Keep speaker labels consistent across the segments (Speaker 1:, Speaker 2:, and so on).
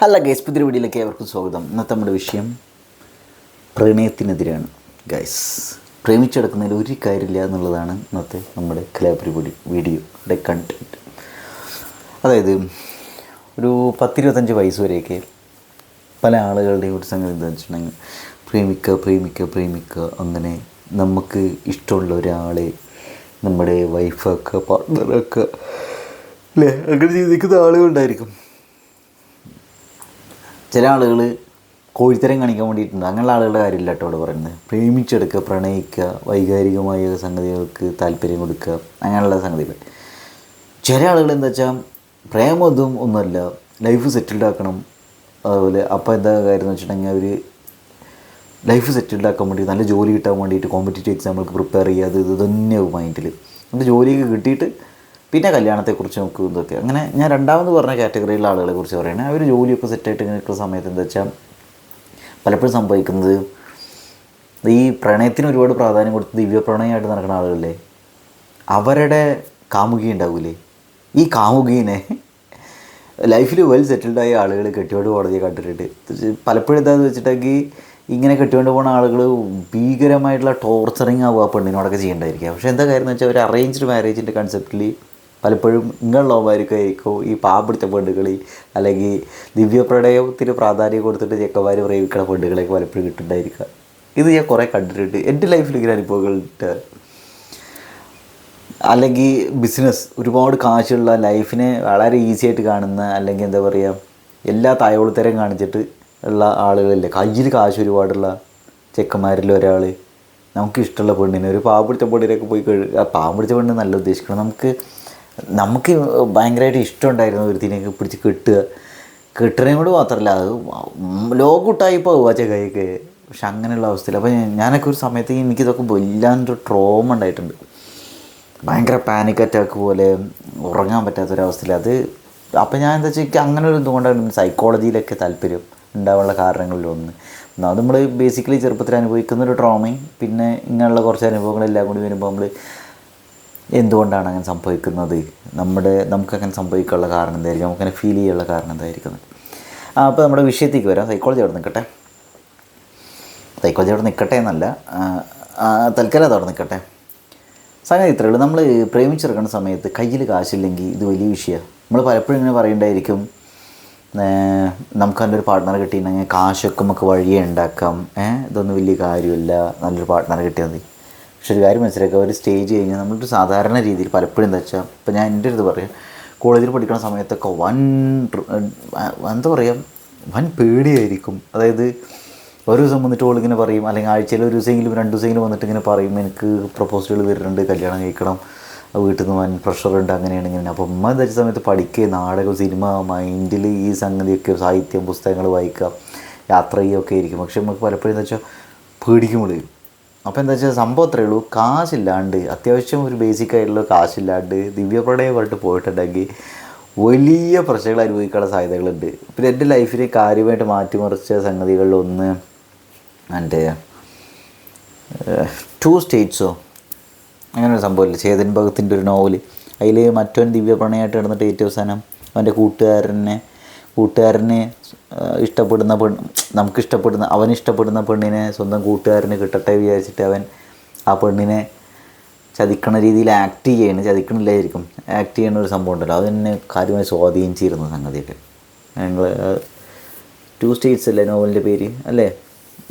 Speaker 1: hello guys പുതിയ വീഡിയോയിലേക്ക് ഏവർക്കും സ്വാഗതം ഇന്നത്തെ നമ്മുടെ വിഷയം പ്രണയത്തിനെതിരാണ് ഗൈസ് പ്രേമിച്ചെടുക്കുന്നതിൽ ഒരു കാര്യമില്ല എന്നുള്ളതാണ് ഇന്നത്തെ നമ്മുടെ കലാപരിപാടി വീഡിയോയുടെ കണ്ടൻറ്റ് അതായത് ഒരു പത്തിരുപത്തഞ്ച് വയസ്സ് വരെയൊക്കെ പല ആളുകളുടെയും ഒരു സംഗതി എന്താണെന്ന് വെച്ചിട്ടുണ്ടെങ്കിൽ പ്രേമിക്കുക പ്രേമിക്കുക പ്രേമിക്കുക അങ്ങനെ നമുക്ക് ഇഷ്ടമുള്ള ഒരാളെ നമ്മുടെ വൈഫൊക്കെ പാർട്ട്ണറൊക്കെ അല്ലേ അങ്ങനെ ചിന്തിക്കുന്ന ആളുകളുണ്ടായിരിക്കും ചില ആളുകൾ കോഴിത്തരം കാണിക്കാൻ വേണ്ടിയിട്ടുണ്ട് അങ്ങനെയുള്ള ആളുകളുടെ കാര്യമില്ല കേട്ടോ അവിടെ പറയുന്നത് പ്രേമിച്ചെടുക്കുക പ്രണയിക്കുക വൈകാരികമായ സംഗതികൾക്ക് താല്പര്യം കൊടുക്കുക അങ്ങനെയുള്ള സംഗതികൾ ചില ആളുകൾ എന്താ വെച്ചാൽ പ്രേമം ഒന്നുമല്ല ലൈഫ് സെറ്റിൽഡ് ആക്കണം അതുപോലെ അപ്പം എന്താ കാര്യം എന്ന് വെച്ചിട്ടുണ്ടെങ്കിൽ അവർ ലൈഫ് സെറ്റിൽഡ് ആക്കാൻ വേണ്ടി നല്ല ജോലി കിട്ടാൻ വേണ്ടിയിട്ട് കോമ്പറ്റേറ്റീവ് എക്സാമുകൾക്ക് പ്രിപ്പയർ ചെയ്യുക അത് ഇത് തന്നെയാവും മൈൻഡിൽ എന്നിട്ട് ജോലിയൊക്കെ കിട്ടിയിട്ട് പിന്നെ കല്യാണത്തെക്കുറിച്ച് നോക്കും ഇതൊക്കെ അങ്ങനെ ഞാൻ രണ്ടാമത് പറഞ്ഞ കാറ്റഗറിയിലുള്ള ആളുകളെ കുറിച്ച് പറയുകയാണെങ്കിൽ അവർ ജോലിയൊക്കെ സെറ്റായിട്ട് ഇങ്ങനെ നിൽക്കുന്ന സമയത്ത് എന്താ വെച്ചാൽ പലപ്പോഴും സംഭവിക്കുന്നത് ഈ പ്രണയത്തിന് ഒരുപാട് പ്രാധാന്യം കൊടുത്ത് ദിവ്യപ്രണയമായിട്ട് നടക്കുന്ന ആളുകളില്ലേ അവരുടെ കാമുകി ഉണ്ടാവില്ലേ ഈ കാമുകീനെ ലൈഫിൽ വെൽ സെറ്റിൽഡായ ആളുകൾ കെട്ടിയോട് കോടതിയെ കണ്ടിട്ടുണ്ട് പലപ്പോഴും എന്താണെന്ന് വെച്ചിട്ടെങ്കിൽ ഇങ്ങനെ കെട്ടിക്കൊണ്ട് പോകുന്ന ആളുകൾ ഭീകരമായിട്ടുള്ള ടോർച്ചറിങ് ആവുക പെണ്ണിനോടൊക്കെ ചെയ്യേണ്ടായിരിക്കുക പക്ഷേ എന്താ കാര്യം എന്ന് വെച്ചാൽ അവർ അറേഞ്ച്ഡ് മാരേജിൻ്റെ കൺസെപ്റ്റിൽ പലപ്പോഴും ഇങ്ങനെയുള്ളവന്മാർക്കായിരിക്കും ഈ പാമ്പിടുത്ത പെണ്ണുകളി അല്ലെങ്കിൽ ദിവ്യപ്രണയത്തിന് പ്രാധാന്യം കൊടുത്തിട്ട് ചെക്കന്മാർ പ്രേമിക്കണ പെണ്ണുകളെയൊക്കെ പലപ്പോഴും കിട്ടുന്നുണ്ടായിരിക്കുക ഇത് ഞാൻ കുറേ കണ്ടിട്ടുണ്ട് എൻ്റെ ലൈഫിൽ ഇങ്ങനെ അനുഭവങ്ങളുണ്ട് അല്ലെങ്കിൽ ബിസിനസ് ഒരുപാട് കാശുള്ള ലൈഫിനെ വളരെ ഈസി ആയിട്ട് കാണുന്ന അല്ലെങ്കിൽ എന്താ പറയുക എല്ലാ തായോളത്തരം കാണിച്ചിട്ട് ഉള്ള ആളുകളില്ല കയ്യിൽ കാശ് ഒരുപാടുള്ള ചെക്കന്മാരിൽ ഒരാൾ നമുക്കിഷ്ടമുള്ള പെണ്ണിനെ ഒരു പാവ പിടിച്ച പെണ്ണിനൊക്കെ പോയി കഴി ആ പെണ്ണിന് നല്ല ഉദ്ദേശിക്കണം നമുക്ക് നമുക്ക് ഭയങ്കരമായിട്ട് ഇഷ്ടമുണ്ടായിരുന്നു ഒരുത്തിനെയൊക്കെ പിടിച്ച് കെട്ടുക കെട്ടണേയും കൂടി മാത്രമല്ല അത് ലോകൂട്ടായി പോകുക കൈക്ക് പക്ഷെ അങ്ങനെയുള്ള അവസ്ഥയിൽ അപ്പോൾ ഞാനൊക്കെ ഒരു സമയത്ത് എനിക്കിതൊക്കെ വല്ലാണ്ട് ട്രോമ ഉണ്ടായിട്ടുണ്ട് ഭയങ്കര പാനിക് അറ്റാക്ക് പോലെ ഉറങ്ങാൻ പറ്റാത്തൊരവസ്ഥയിൽ അത് അപ്പോൾ ഞാൻ എന്താ വെച്ചാൽ അങ്ങനെ ഒരു ഇതുകൊണ്ടാണ് സൈക്കോളജിയിലൊക്കെ താല്പര്യം ഉണ്ടാവാനുള്ള കാരണങ്ങളിലൊന്ന് അത് നമ്മൾ ബേസിക്കലി ചെറുപ്പത്തിൽ അനുഭവിക്കുന്ന ഒരു ട്രോമയും പിന്നെ ഇങ്ങനെയുള്ള കുറച്ച് അനുഭവങ്ങളെല്ലാം കൂടി വരുമ്പോൾ നമ്മൾ എന്തുകൊണ്ടാണ് അങ്ങനെ സംഭവിക്കുന്നത് നമ്മുടെ നമുക്കങ്ങനെ സംഭവിക്കാനുള്ള കാരണം എന്തായിരിക്കും നമുക്കങ്ങനെ ഫീൽ ചെയ്യാനുള്ള കാരണം എന്തായിരിക്കുന്നത് അപ്പോൾ നമ്മുടെ വിഷയത്തേക്ക് വരാം സൈക്കോളജി അവിടെ നിൽക്കട്ടെ സൈക്കോളജി അവിടെ നിൽക്കട്ടെ എന്നല്ല തൽക്കാലം അതവിടെ നിൽക്കട്ടെ സംഗതി ഇത്രയേ ഉള്ളൂ നമ്മൾ പ്രേമിച്ചിറക്കുന്ന സമയത്ത് കയ്യിൽ കാശില്ലെങ്കിൽ ഇത് വലിയ വിഷയമാണ് നമ്മൾ പലപ്പോഴും ഇങ്ങനെ പറയേണ്ടായിരിക്കും നമുക്ക് നല്ലൊരു പാർട്ട്ണർ കിട്ടിയിട്ടുണ്ടെങ്കിൽ കാശൊക്കെ നമുക്ക് വഴിയുണ്ടാക്കാം ഇതൊന്നും വലിയ കാര്യമില്ല നല്ലൊരു പാർട്ട്ണർ കിട്ടിയാൽ മതി പക്ഷെ ഒരു കാര്യം മനസ്സിലാക്കുക ഒരു സ്റ്റേജ് കഴിഞ്ഞാൽ നമ്മളൊരു സാധാരണ രീതിയിൽ പലപ്പോഴും എന്താ വെച്ചാൽ ഇപ്പോൾ ഞാൻ എൻ്റെ അടുത്ത് പറയാം കോളേജിൽ പഠിക്കുന്ന സമയത്തൊക്കെ വൻ എന്താ പറയുക വൻ പേടിയായിരിക്കും അതായത് ഒരു ദിവസം വന്നിട്ട് ഇങ്ങനെ പറയും അല്ലെങ്കിൽ ആഴ്ചയിൽ ഒരു ദിവസമെങ്കിലും രണ്ട് ദിവസമെങ്കിലും വന്നിട്ട് ഇങ്ങനെ പറയും എനിക്ക് പ്രപ്പോസലുകൾ വരുന്നുണ്ട് കല്യാണം കഴിക്കണം വീട്ടിൽ നിന്ന് വൻ പ്രഷറുണ്ട് അങ്ങനെയാണ് ഇങ്ങനെ അപ്പോൾ ഉമ്മ ധരിച്ച സമയത്ത് പഠിക്കുക നാടകം സിനിമ മൈൻഡിൽ ഈ സംഗതിയൊക്കെ സാഹിത്യം പുസ്തകങ്ങൾ വായിക്കുക യാത്ര ചെയ്യുകയൊക്കെ ആയിരിക്കും പക്ഷെ നമുക്ക് പലപ്പോഴും എന്താ വെച്ചാൽ പേടിക്കും അപ്പോൾ എന്താ വെച്ചാൽ സംഭവം അത്രേ ഉള്ളൂ കാശില്ലാണ്ട് അത്യാവശ്യം ഒരു ബേസിക് ആയിട്ടുള്ള കാശില്ലാണ്ട് ദിവ്യപ്രളയം പറഞ്ഞിട്ട് പോയിട്ടുണ്ടെങ്കിൽ വലിയ പ്രശ്നങ്ങൾ അനുഭവിക്കാനുള്ള സാധ്യതകളുണ്ട് പിന്നെ എൻ്റെ ലൈഫിൽ കാര്യമായിട്ട് മാറ്റിമറിച്ച സംഗതികളിലൊന്ന് എൻ്റെ ടു സ്റ്റേറ്റ്സോ അങ്ങനെ ഒരു സംഭവമില്ല ചേതൻ ഭഗത്തിൻ്റെ ഒരു നോവൽ അതിൽ മറ്റൊരു ദിവ്യ പ്രണയമായിട്ട് കിടന്നിട്ട് ഏറ്റവും അവസാനം അവൻ്റെ കൂട്ടുകാരനെ കൂട്ടുകാരന് ഇഷ്ടപ്പെടുന്ന പെൺ നമുക്ക് ഇഷ്ടപ്പെടുന്ന അവൻ ഇഷ്ടപ്പെടുന്ന പെണ്ണിനെ സ്വന്തം കൂട്ടുകാരന് കിട്ടട്ടെ വിചാരിച്ചിട്ട് അവൻ ആ പെണ്ണിനെ ചതിക്കണ രീതിയിൽ ആക്ട് ചെയ്യണം ചതിക്കണില്ലായിരിക്കും ആക്ട് ചെയ്യുന്ന ഒരു സംഭവം ഉണ്ടല്ലോ അത് എന്നെ കാര്യമായി സ്വാധീനിച്ചിരുന്നു സംഗതിയൊക്കെ ഞങ്ങൾ ടു സ്റ്റേറ്റ്സ് അല്ലേ നോവലിൻ്റെ പേര് അല്ലേ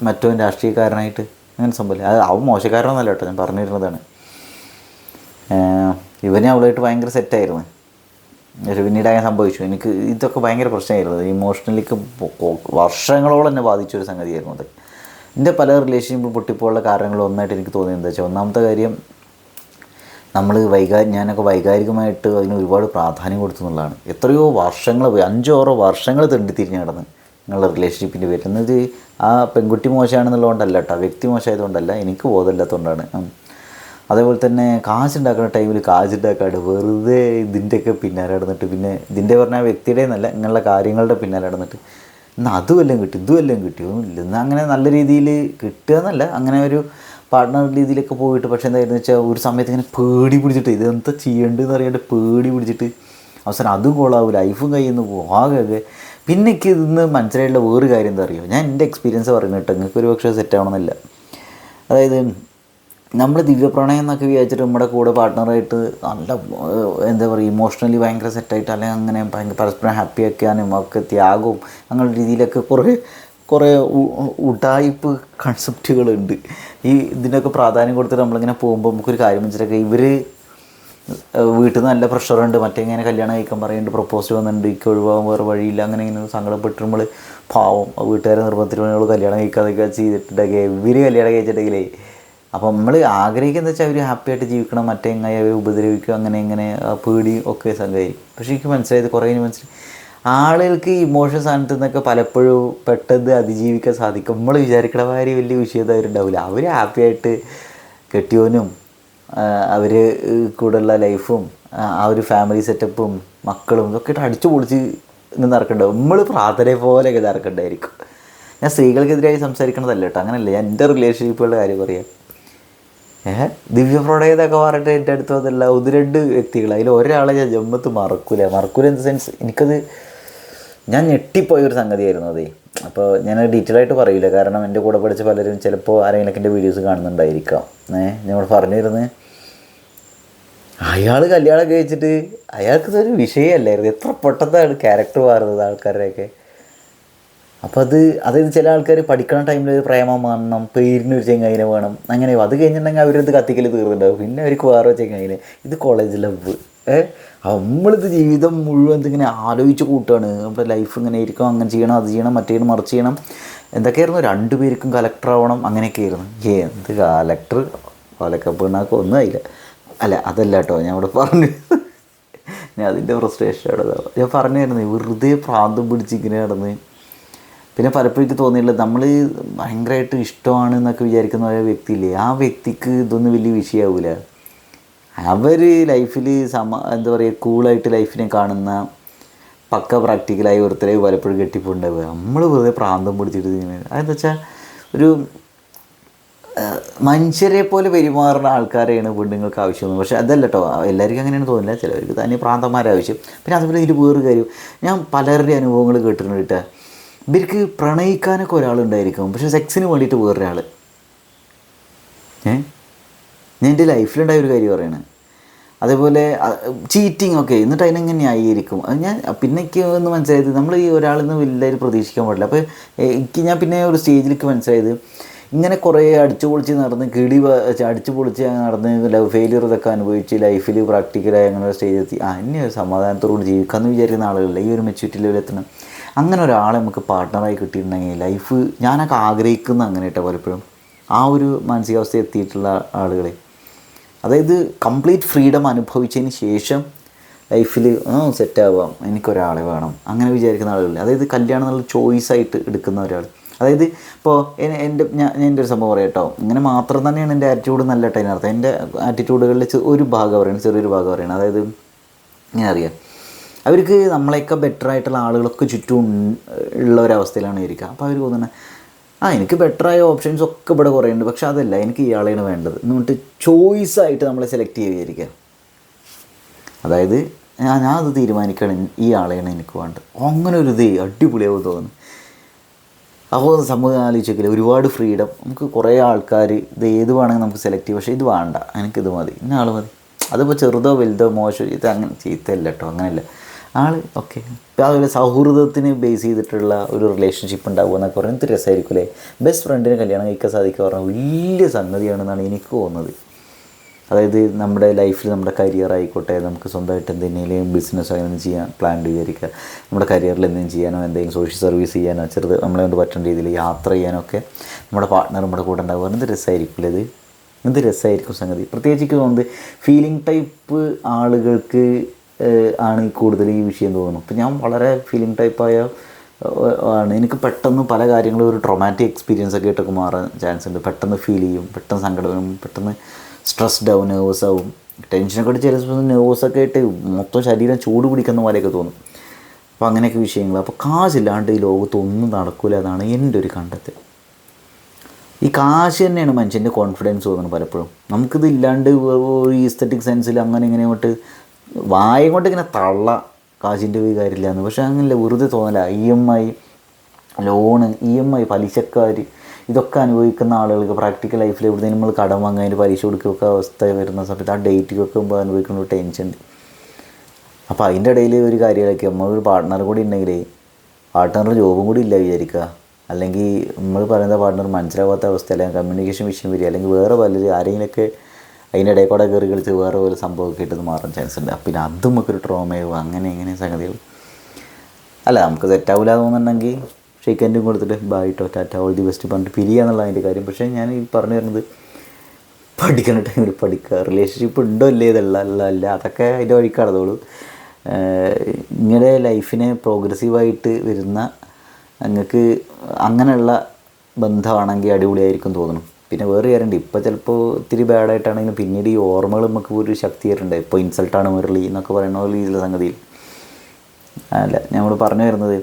Speaker 1: മറ്റവൻ രാഷ്ട്രീയക്കാരനായിട്ട് അങ്ങനെ സംഭവമില്ല അത് അവൻ മോശക്കാരനൊന്നല്ല കേട്ടോ ഞാൻ പറഞ്ഞിരുന്നതാണ് ഇവനെ അവളായിട്ട് ഭയങ്കര സെറ്റായിരുന്നു പക്ഷെ പിന്നീട് അങ്ങനെ സംഭവിച്ചു എനിക്ക് ഇതൊക്കെ ഭയങ്കര പ്രശ്നമായിരുന്നു ഇമോഷണലിക്ക് വർഷങ്ങളോളം എന്നെ ബാധിച്ചൊരു സംഗതിയായിരുന്നു അത് എൻ്റെ പല റിലേഷൻഷിപ്പ് പൊട്ടിപ്പോയുള്ള കാരണങ്ങൾ ഒന്നായിട്ട് എനിക്ക് തോന്നിയത് എന്താ വെച്ചാൽ ഒന്നാമത്തെ കാര്യം നമ്മൾ വൈകാ ഞാനൊക്കെ വൈകാരികമായിട്ട് അതിന് ഒരുപാട് പ്രാധാന്യം കൊടുത്തു എന്നുള്ളതാണ് എത്രയോ വർഷങ്ങൾ പോയി അഞ്ചോറോ വർഷങ്ങൾ തെണ്ടിത്തിരിഞ്ഞ് കിടന്ന് നിങ്ങളുടെ റിലേഷൻഷിപ്പിൻ്റെ പേരിൽ എന്നത് ആ പെൺകുട്ടി മോശമാണെന്നുള്ളതുകൊണ്ടല്ല കേട്ടോ വ്യക്തി മോശമായതുകൊണ്ടല്ല എനിക്ക് ബോധമില്ലാത്തതുകൊണ്ടാണ് അതേപോലെ തന്നെ കാശുണ്ടാക്കുന്ന ടൈമിൽ കാശുണ്ടാക്കാണ്ട് വെറുതെ ഇതിൻ്റെയൊക്കെ പിന്നാലെ നടന്നിട്ട് പിന്നെ ഇതിൻ്റെ പറഞ്ഞാൽ വ്യക്തിയുടെ എന്നല്ല ഇങ്ങനെയുള്ള കാര്യങ്ങളുടെ പിന്നാലെ കിടന്നിട്ട് എന്നാൽ അതുമെല്ലാം കിട്ടി ഇതും എല്ലാം കിട്ടി ഒന്നുമില്ല എന്നാൽ അങ്ങനെ നല്ല രീതിയിൽ കിട്ടുക എന്നല്ല അങ്ങനെ ഒരു പാർട്ട്ണർ രീതിയിലൊക്കെ പോയിട്ട് പക്ഷേ എന്തായിരുന്നു വെച്ചാൽ ഒരു സമയത്ത് ഇങ്ങനെ പേടി പിടിച്ചിട്ട് ഇതെന്താ ചെയ്യേണ്ടതെന്ന് അറിയാണ്ട് പേടി പിടിച്ചിട്ട് അവസാനം അതും കൊള്ളാവും ലൈഫും കയ്യിൽ നിന്ന് പിന്നെ എനിക്ക് ഇതിന്ന് മനസ്സിലായിട്ടുള്ള വേറൊരു കാര്യം എന്താ അറിയുമോ ഞാൻ എൻ്റെ എക്സ്പീരിയൻസ് പറയുന്നത് കേട്ടോ നിങ്ങൾക്ക് ഒരു പക്ഷേ സെറ്റ് ആവണമെന്നില്ല അതായത് നമ്മൾ ദിവ്യപ്രണയം എന്നൊക്കെ വിചാരിച്ചിട്ട് നമ്മുടെ കൂടെ പാർട്ട്ണറായിട്ട് നല്ല എന്താ പറയുക ഇമോഷണലി ഭയങ്കര സെറ്റായിട്ട് അല്ലെങ്കിൽ അങ്ങനെ ഭയങ്കര പരസ്പരം ഹാപ്പി ആക്കാനും ഒക്കെ ത്യാഗവും അങ്ങനെ രീതിയിലൊക്കെ കുറേ കുറേ ഉടായ്പ് കൺസെപ്റ്റുകളുണ്ട് ഈ ഇതിനൊക്കെ പ്രാധാന്യം കൊടുത്തിട്ട് നമ്മളിങ്ങനെ പോകുമ്പോൾ നമുക്കൊരു കാര്യം വെച്ചിട്ടൊക്കെ ഇവർ വീട്ടിൽ നിന്ന് നല്ല പ്രഷറുണ്ട് മറ്റേ ഇങ്ങനെ കല്യാണം കഴിക്കാൻ പറയുന്നുണ്ട് പ്രപ്പോസൽ വന്നിട്ടുണ്ട് ഇക്ക് ഒഴിവാകാൻ വേറെ വഴിയില്ല അങ്ങനെ ഇങ്ങനെ സങ്കടപ്പെട്ട് നമ്മൾ പാവം വീട്ടുകാരെ നിർബന്ധത്തിൽ കല്യാണം കഴിക്കാതൊക്കെ ചെയ്തിട്ടുണ്ടെങ്കിൽ ഇവർ കല്യാണം കഴിച്ചിട്ടുണ്ടെങ്കിലേ അപ്പോൾ നമ്മൾ ആഗ്രഹിക്കുന്നത് വെച്ചാൽ അവർ ഹാപ്പിയായിട്ട് ജീവിക്കണം മറ്റേ ഇങ്ങനെ അവർ ഉപദ്രവിക്കുക അങ്ങനെ ഇങ്ങനെ പേടി ഒക്കെ സംഘമായിരിക്കും പക്ഷേ എനിക്ക് മനസ്സിലായത് കുറേ മനസ്സിലായി ആളുകൾക്ക് ഇമോഷൻ സ്ഥാനത്ത് നിന്നൊക്കെ പലപ്പോഴും പെട്ടെന്ന് അതിജീവിക്കാൻ സാധിക്കും നമ്മൾ വിചാരിക്കണ മാതിരി വലിയ വിഷയം അവരുണ്ടാവില്ല അവർ ഹാപ്പിയായിട്ട് കെട്ടിയോനും അവർ കൂടെയുള്ള ലൈഫും ആ ഒരു ഫാമിലി സെറ്റപ്പും മക്കളും ഇതൊക്കെ ഇട്ട് അടിച്ചു പൊളിച്ച് നടക്കണ്ടാവും നമ്മൾ പ്രാർത്ഥന പോലെയൊക്കെ നടക്കണ്ടായിരിക്കും ഞാൻ സ്ത്രീകൾക്കെതിരായി സംസാരിക്കണതല്ല കേട്ടോ അങ്ങനെയല്ല എൻ്റെ റിലേഷൻഷിപ്പുകളുടെ കാര്യം പറയാം ഏഹ് ദിവ്യ പ്രണയതൊക്കെ പറഞ്ഞിട്ട് എൻ്റെ അടുത്ത് വന്നില്ല ഒന്ന് രണ്ട് വ്യക്തികൾ അതിൽ ഒരാളെ ഞാൻ ജമ്മത്ത് മറക്കൂല മറക്കൂല ഇൻ ദ സെൻസ് എനിക്കത് ഞാൻ ഞെട്ടിപ്പോയ ഒരു സംഗതിയായിരുന്നു അതേ അപ്പോൾ ഞാൻ ഡീറ്റെയിൽ ആയിട്ട് പറയില്ല കാരണം എൻ്റെ കൂടെ പഠിച്ച പലരും ചിലപ്പോൾ ആരെങ്കിലൊക്കെ എൻ്റെ വീഡിയോസ് കാണുന്നുണ്ടായിരിക്കാം ഏഹ് ഞങ്ങൾ പറഞ്ഞിരുന്നത് അയാൾ കല്യാണം കഴിച്ചിട്ട് അയാൾക്ക് ഒരു വിഷയമല്ലായിരുന്നു എത്ര പെട്ടെന്നാണ് ക്യാരക്ടർ മാറുന്നത് ആൾക്കാരുടെയൊക്കെ അപ്പോൾ അത് അതായത് ചില ആൾക്കാർ പഠിക്കണ ടൈമിൽ ഒരു പ്രേമം വേണം പേരിനൊരു ചെങ്ങായിനെ വേണം അങ്ങനെ അത് കഴിഞ്ഞിട്ടുണ്ടെങ്കിൽ അവരത് കത്തിക്കൽ തീർന്നിട്ടുണ്ടാവും പിന്നെ അവർക്ക് വേറെ ചെങ്ങായിനെ ഇത് കോളേജ് ലവ് ഏഹ് നമ്മളിത് ജീവിതം മുഴുവൻ ഇങ്ങനെ ആലോചിച്ച് കൂട്ടുകയാണ് നമ്മുടെ ലൈഫ് ഇങ്ങനെ ഇരിക്കണം അങ്ങനെ ചെയ്യണം അത് ചെയ്യണം മറ്റേ മറിച്ച് ചെയ്യണം എന്തൊക്കെയായിരുന്നു രണ്ടുപേർക്കും പേർക്കും കലക്ടർ ആവണം അങ്ങനെയൊക്കെയായിരുന്നു എന്ത് കലക്ടർ പാലക്കപ്പിണ്ണാക്കും ഒന്നും ആയില്ല അല്ല അതല്ല കേട്ടോ ഞാൻ ഇവിടെ പറഞ്ഞു ഞാൻ അതിൻ്റെ ഫ്രസ്ട്രേഷൻ അവിടെ ഞാൻ പറഞ്ഞു വെറുതെ പ്രാന്തം ഇങ്ങനെ കിടന്ന് പിന്നെ പലപ്പോഴും എനിക്ക് തോന്നിയിട്ടുള്ളത് നമ്മൾ ഭയങ്കരമായിട്ട് ഇഷ്ടമാണ് എന്നൊക്കെ വിചാരിക്കുന്ന ഒരു വ്യക്തിയില്ലേ ആ വ്യക്തിക്ക് ഇതൊന്നും വലിയ വിഷയമാവില്ല അവർ ലൈഫിൽ സമ എന്താ പറയുക കൂളായിട്ട് ലൈഫിനെ കാണുന്ന പക്ക പ്രാക്ടിക്കലായി ഒരുത്തരെ പലപ്പോഴും കെട്ടിപ്പോണ്ടാവുക നമ്മൾ വെറുതെ പ്രാന്തം പിടിച്ചിട്ട് അതെന്താ വെച്ചാൽ ഒരു മനുഷ്യരെ പോലെ പെരുമാറുന്ന ആൾക്കാരെയാണ് പെണ്ണുങ്ങൾക്ക് ആവശ്യമൊന്നും പക്ഷേ അതല്ല കേട്ടോ എല്ലാവർക്കും അങ്ങനെയാണ് തോന്നില്ല ചിലവർക്ക് തന്നെ പ്രാന്തന്മാരാവശ്യം പിന്നെ അതുപോലെ ഇതിൽ വേറൊരു കാര്യം ഞാൻ പലരുടെ അനുഭവങ്ങൾ കേട്ടിട്ടുണ്ട് കേട്ടോ ഇവർക്ക് പ്രണയിക്കാനൊക്കെ ഒരാളുണ്ടായിരിക്കും പക്ഷെ സെക്സിന് വേണ്ടിയിട്ട് വേറൊരാൾ ഏ ഞാൻ എൻ്റെ ലൈഫിലുണ്ടായ ഒരു കാര്യം പറയണേ അതേപോലെ ചീറ്റിംഗ് ഒക്കെ എന്നിട്ട് അതിനെങ്ങനെ ന്യായീകരിക്കും അത് ഞാൻ പിന്നെ എനിക്ക് ഒന്ന് മനസ്സിലായത് നമ്മൾ ഈ ഒരാളിൽ നിന്ന് വലിയ പ്രതീക്ഷിക്കാൻ പാടില്ല അപ്പോൾ എനിക്ക് ഞാൻ പിന്നെ ഒരു സ്റ്റേജിലേക്ക് മനസ്സിലായത് ഇങ്ങനെ കുറേ അടിച്ചു പൊളിച്ച് നടന്ന് കിടി അടിച്ചു പൊളിച്ച് നടന്ന് ലവ് ഫെയിലിയർ ഇതൊക്കെ അനുഭവിച്ച് ലൈഫിൽ പ്രാക്ടിക്കലായി അങ്ങനെ ഒരു സ്റ്റേജ് എത്തി ആ എന്നെ സമാധാനത്തോടുകൂടി ജീവിക്കാമെന്ന് വിചാരിക്കുന്ന ആളുകളില്ല ഈ ഒരു മെച്യൂരിറ്റി ലെവലെത്തണം അങ്ങനെ ഒരാളെ നമുക്ക് പാർട്ട്ണറായി കിട്ടിയിട്ടുണ്ടെങ്കിൽ ലൈഫ് ഞാനൊക്കെ ആഗ്രഹിക്കുന്ന അങ്ങനെ കേട്ടോ പലപ്പോഴും ആ ഒരു മാനസികാവസ്ഥ എത്തിയിട്ടുള്ള ആളുകളെ അതായത് കംപ്ലീറ്റ് ഫ്രീഡം അനുഭവിച്ചതിന് ശേഷം ലൈഫിൽ സെറ്റാവാം എനിക്കൊരാളെ വേണം അങ്ങനെ വിചാരിക്കുന്ന ആളുകളില്ല അതായത് കല്യാണം നല്ല ചോയ്സായിട്ട് എടുക്കുന്ന ഒരാൾ അതായത് ഇപ്പോൾ എൻ്റെ ഞാൻ എൻ്റെ ഒരു സംഭവം പറയാം കേട്ടോ ഇങ്ങനെ മാത്രം തന്നെയാണ് എൻ്റെ ആറ്റിറ്റ്യൂഡ് നല്ല കേട്ടോ അതിനർത്ഥം എൻ്റെ ആറ്റിറ്റ്യൂഡുകളിൽ ഒരു ഭാഗം പറയുന്നത് ചെറിയൊരു ഭാഗം പറയുന്നത് അതായത് ഞാൻ അറിയാം അവർക്ക് നമ്മളെയൊക്കെ ബെറ്റർ ആയിട്ടുള്ള ആളുകളൊക്കെ ചുറ്റും ഉള്ള ഒരവസ്ഥയിലാണ് ഇരിക്കുക അപ്പോൾ അവർ പോകുന്നത് ആ എനിക്ക് ബെറ്ററായ ഓപ്ഷൻസ് ഒക്കെ ഇവിടെ കുറേ ഉണ്ട് പക്ഷേ അതല്ല എനിക്ക് ഇയാളെയാണ് വേണ്ടത് എന്നിട്ട് ചോയ്സായിട്ട് നമ്മളെ സെലക്ട് ചെയ്യുകയായിരിക്കുക അതായത് ഞാൻ അത് തീരുമാനിക്കണം ഈ ആളെയാണ് എനിക്ക് വേണ്ടത് അങ്ങനെ ഒരു ഇതേ അടിപൊളിയാവും തോന്നുന്നു അപ്പോൾ സംഭവം ആലോചിച്ചെങ്കിൽ ഒരുപാട് ഫ്രീഡം നമുക്ക് കുറേ ആൾക്കാർ ഇത് ഏത് വേണമെങ്കിൽ നമുക്ക് സെലക്ട് ചെയ്യും പക്ഷേ ഇത് വേണ്ട എനിക്കിത് മതി ഇന്ന ആൾ മതി അതിപ്പോൾ ചെറുതോ വലുതോ മോശമോ ഇത് അങ്ങനെ ചീത്തയല്ല കേട്ടോ അങ്ങനെയല്ല ആൾ ഓക്കെ അതൊരു സൗഹൃദത്തിന് ബേസ് ചെയ്തിട്ടുള്ള ഒരു റിലേഷൻഷിപ്പ് ഉണ്ടാകുക എന്നൊക്കെ പറഞ്ഞാൽ എന്ത് രസമായിരിക്കും അല്ലേ ബെസ്റ്റ് ഫ്രണ്ടിന് കല്യാണം കഴിക്കാൻ സാധിക്കുക പറഞ്ഞാൽ വലിയ സംഗതിയാണെന്നാണ് എനിക്ക് തോന്നുന്നത് അതായത് നമ്മുടെ ലൈഫിൽ നമ്മുടെ കരിയർ ആയിക്കോട്ടെ നമുക്ക് സ്വന്തമായിട്ട് എന്തെങ്കിലും ബിസിനസ് എന്തെങ്കിലും ചെയ്യാൻ പ്ലാൻ വിചാരിക്കുക നമ്മുടെ കരിയറിൽ എന്തെങ്കിലും ചെയ്യാനോ എന്തെങ്കിലും സോഷ്യൽ സർവീസ് ചെയ്യാനോ ചെറുത് നമ്മളെ കൊണ്ട് പറ്റേണ്ട രീതിയിൽ യാത്ര ചെയ്യാനോ ഒക്കെ നമ്മുടെ പാർട്ട്ണർ നമ്മുടെ കൂടെ ഉണ്ടാകുക എന്ത് രസമായിരിക്കും ഇത് എന്ത് രസമായിരിക്കും സംഗതി പ്രത്യേകിച്ച് തോന്നുന്നത് ഫീലിംഗ് ടൈപ്പ് ആളുകൾക്ക് ആണ് കൂടുതൽ ഈ വിഷയം തോന്നുന്നു അപ്പം ഞാൻ വളരെ ഫീലിംഗ് ടൈപ്പായ ആണ് എനിക്ക് പെട്ടെന്ന് പല കാര്യങ്ങളും ഒരു ട്രൊമാറ്റിക് എക്സ്പീരിയൻസ് ഒക്കെ ആയിട്ടൊക്കെ മാറാൻ ചാൻസ് ഉണ്ട് പെട്ടെന്ന് ഫീൽ ചെയ്യും പെട്ടെന്ന് സങ്കടം പെട്ടെന്ന് സ്ട്രെസ് ഡൗൺ നെർവസ് ആവും ടെൻഷനൊക്കെ അടിച്ച് ചില സമയത്ത് ഒക്കെ ആയിട്ട് മൊത്തം ശരീരം ചൂട് പിടിക്കുന്ന പോലെയൊക്കെ തോന്നും അപ്പോൾ അങ്ങനെയൊക്കെ വിഷയങ്ങൾ അപ്പോൾ കാശില്ലാണ്ട് ഈ ലോകത്ത് ഒന്നും നടക്കില്ല എന്നാണ് എൻ്റെ ഒരു കണ്ടെത്തൽ ഈ കാശ് തന്നെയാണ് മനുഷ്യൻ്റെ കോൺഫിഡൻസ് തോന്നുന്നത് പലപ്പോഴും നമുക്കിത് ഇല്ലാണ്ട് ഈ ഇസ്തറ്റിക് സെൻസിൽ അങ്ങനെ ഇങ്ങനെ അങ്ങോട്ട് വായ കൊണ്ട് ഇങ്ങനെ തള്ള കാശിൻ്റെ പോയി കാര്യമില്ല എന്ന് പക്ഷേ അങ്ങനെയല്ല വെറുതെ തോന്നില്ല E M I loan E M I പലിശക്കാർ ഇതൊക്കെ അനുഭവിക്കുന്ന ആളുകൾക്ക് പ്രാക്ടിക്കൽ ലൈഫിൽ എവിടെ നമ്മൾ കടം വാങ്ങാൻ പലിശ കൊടുക്കുകയൊക്കെ അവസ്ഥ വരുന്ന സമയത്ത് ആ ഡേറ്റ് വെക്കുമ്പോൾ അനുഭവിക്കുന്ന ഒരു ടെൻഷൻ ഉണ്ട് അപ്പോൾ അതിൻ്റെ ഇടയിൽ ഒരു കാര്യമാക്കി നമ്മൾ ഒരു പാർട്ട്ണർ കൂടി ഉണ്ടെങ്കിൽ പാർട്ട്ണറിന് ജോബും കൂടി ഇല്ല വിചാരിക്കുക അല്ലെങ്കിൽ നമ്മൾ പറയുന്ന പാർട്ട്ണർ മനസ്സിലാവാത്ത അവസ്ഥ അല്ലെങ്കിൽ കമ്മ്യൂണിക്കേഷൻ വിഷയം വരിക അല്ലെങ്കിൽ വേറെ പലരും ആരെങ്കിലുമൊക്കെ അതിൻ്റെ ഇടയിൽ കൂടെ കയറി കളിച്ച് വേറെ ഒരു സംഭവമൊക്കെ ഇട്ടത് മാറാൻ ചാൻസ് ഉണ്ട് പിന്നെ നമുക്ക് ഒരു ട്രോമയോ അങ്ങനെ ഇങ്ങനെ സംഗതികൾ അല്ല നമുക്ക് സെറ്റാവില്ല തോന്നുന്നുണ്ടെങ്കിൽ ഷേക്ക് ഹാൻഡും കൊടുത്തിട്ട് ബായിട്ടോ ടാറ്റ ഓൾ ദി ബെസ്റ്റ് പറഞ്ഞിട്ട് പിരിയുക എന്നുള്ള അതിൻ്റെ കാര്യം പക്ഷേ ഞാൻ ഈ പറഞ്ഞു വരുന്നത് പഠിക്കുന്ന ടൈമിൽ പഠിക്കുക റിലേഷൻഷിപ്പ് ഉണ്ടോ ഇല്ലേ ഇതല്ല അല്ല അല്ല അതൊക്കെ അതിൻ്റെ വഴി കടന്നോളൂ നിങ്ങളുടെ ലൈഫിനെ പ്രോഗ്രസീവായിട്ട് വരുന്ന നിങ്ങൾക്ക് അങ്ങനെയുള്ള ബന്ധമാണെങ്കിൽ അടിപൊളിയായിരിക്കും തോന്നുന്നു പിന്നെ വേറെ കാര്യമുണ്ട് ഇപ്പോൾ ചിലപ്പോൾ ഇത്തിരി ബാഡായിട്ടാണെങ്കിലും പിന്നീട് ഈ ഓർമ്മകൾ നമുക്ക് ഒരു ശക്തി തരുന്നുണ്ട് ഇപ്പോൾ ഇൻസൾട്ടാണ് മുരളി എന്നൊക്കെ പറയുന്ന പോലെ രീതിയിലുള്ള സംഗതിയിൽ അല്ല നമ്മൾ പറഞ്ഞു വരുന്നത്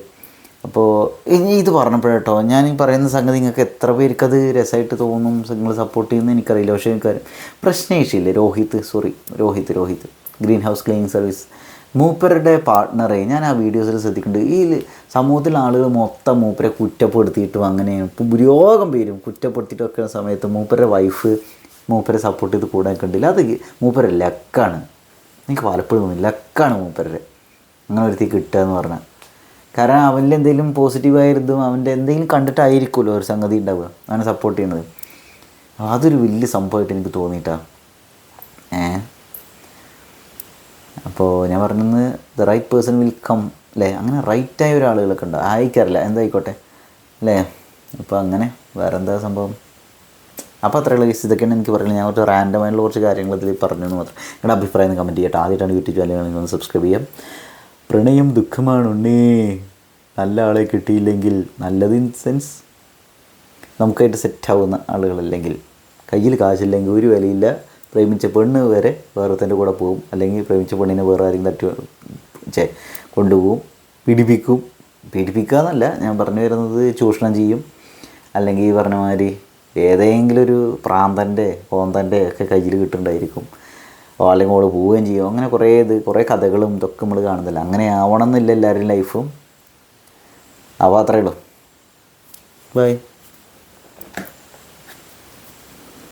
Speaker 1: അപ്പോൾ ഇനി ഇത് പറഞ്ഞപ്പോഴേട്ടോ ഞാൻ ഈ പറയുന്ന സംഗതി നിങ്ങൾക്ക് എത്ര പേർക്ക് അത് രസമായിട്ട് തോന്നും നിങ്ങൾ സപ്പോർട്ട് ചെയ്യുന്നു എനിക്കറിയില്ല പക്ഷേ എനിക്കറിയാം പ്രശ്നേഷില്ലേ Rohit sorry Rohit Rohit green house cleaning service മൂപ്പരുടെ പാർട്ട്ണറെ ഞാൻ ആ വീഡിയോസിൽ ശ്രദ്ധിക്കുന്നുണ്ട് ഈ സമൂഹത്തിലെ ആളുകൾ മൊത്തം മൂപ്പരെ കുറ്റപ്പെടുത്തിയിട്ടും അങ്ങനെ ഭൂരിയോഗം പേരും കുറ്റപ്പെടുത്തിയിട്ടും ഒക്കെ സമയത്ത് മൂപ്പരുടെ വൈഫ് മൂപ്പരെ സപ്പോർട്ട് ചെയ്ത് കൂടെ കണ്ടില്ല അത് മൂപ്പര ലക്കാണ് എനിക്ക് പലപ്പോഴും തോന്നി ലക്കാണ് മൂപ്പരുടെ അങ്ങനെ ഒരുത്തി കിട്ടുക എന്ന് പറഞ്ഞാൽ കാരണം അവൻ്റെ എന്തെങ്കിലും പോസിറ്റീവായിരുന്നു അവൻ്റെ എന്തെങ്കിലും കണ്ടിട്ടായിരിക്കുമല്ലോ ഒരു സംഗതി ഉണ്ടാവുക അവനെ സപ്പോർട്ട് ചെയ്യുന്നത് അതൊരു വലിയ സംഭവമായിട്ട് എനിക്ക് തോന്നിയിട്ടാണ് അപ്പോൾ ഞാൻ പറഞ്ഞത് the right person will come അല്ലേ അങ്ങനെ റൈറ്റായ ഒരാളുകളൊക്കെ ഉണ്ടോ ആയിക്കാറില്ല എന്തായിക്കോട്ടെ അല്ലേ അപ്പോൾ അങ്ങനെ വേറെ എന്താ സംഭവം അപ്പോൾ അത്രയുള്ള കേസ് ഇതൊക്കെയാണ് എനിക്ക് പറയുന്നത് ഞാൻ കുറച്ച് റാൻഡമായിട്ടുള്ള കുറച്ച് കാര്യങ്ങൾ ഇതിൽ പറഞ്ഞു മാത്രം നിങ്ങളുടെ അഭിപ്രായം കമൻറ്റ് ചെയ്യട്ടെ ആദ്യമായിട്ടാണ് യൂട്യൂബ് ചാനലുകൾ നിങ്ങൾ സബ്സ്ക്രൈബ് ചെയ്യാം പ്രണയം ദുഃഖമാണ് ഉണ്ണേ നല്ല ആളെ കിട്ടിയില്ലെങ്കിൽ നല്ലത് ഇൻ സെൻസ് നമുക്കായിട്ട് സെറ്റാവുന്ന ആളുകളല്ലെങ്കിൽ കയ്യിൽ കാശില്ലെങ്കിൽ ഒരു വിലയില്ല പ്രേമിച്ച പെണ്ണ് വരെ വേറൊരുത്തൻ്റെ കൂടെ പോകും അല്ലെങ്കിൽ പ്രേമിച്ച പെണ്ണിനെ വേറെ ആരെങ്കിലും തട്ടി ചേ കൊണ്ടുപോകും പീഡിപ്പിക്കും പീഡിപ്പിക്കുക എന്നല്ല ഞാൻ പറഞ്ഞു വരുന്നത് ചൂഷണം ചെയ്യും അല്ലെങ്കിൽ ഈ പറഞ്ഞ മാതിരി ഏതെങ്കിലും ഒരു പ്രാന്തൻ്റെ കോന്തൻ്റെ ഒക്കെ കയ്യിൽ കിട്ടുന്നുണ്ടായിരിക്കും അല്ലെങ്കിൽ ഓള് പോവുകയും ചെയ്യും അങ്ങനെ കുറേ ഇത് കുറേ കഥകളും ഇതൊക്കെ നമ്മൾ കാണുന്നില്ല അങ്ങനെ ആവണം എന്നില്ല എല്ലാവരുടെയും ലൈഫും അപ്പോൾ അത്രയേ ഉള്ളൂ ബൈ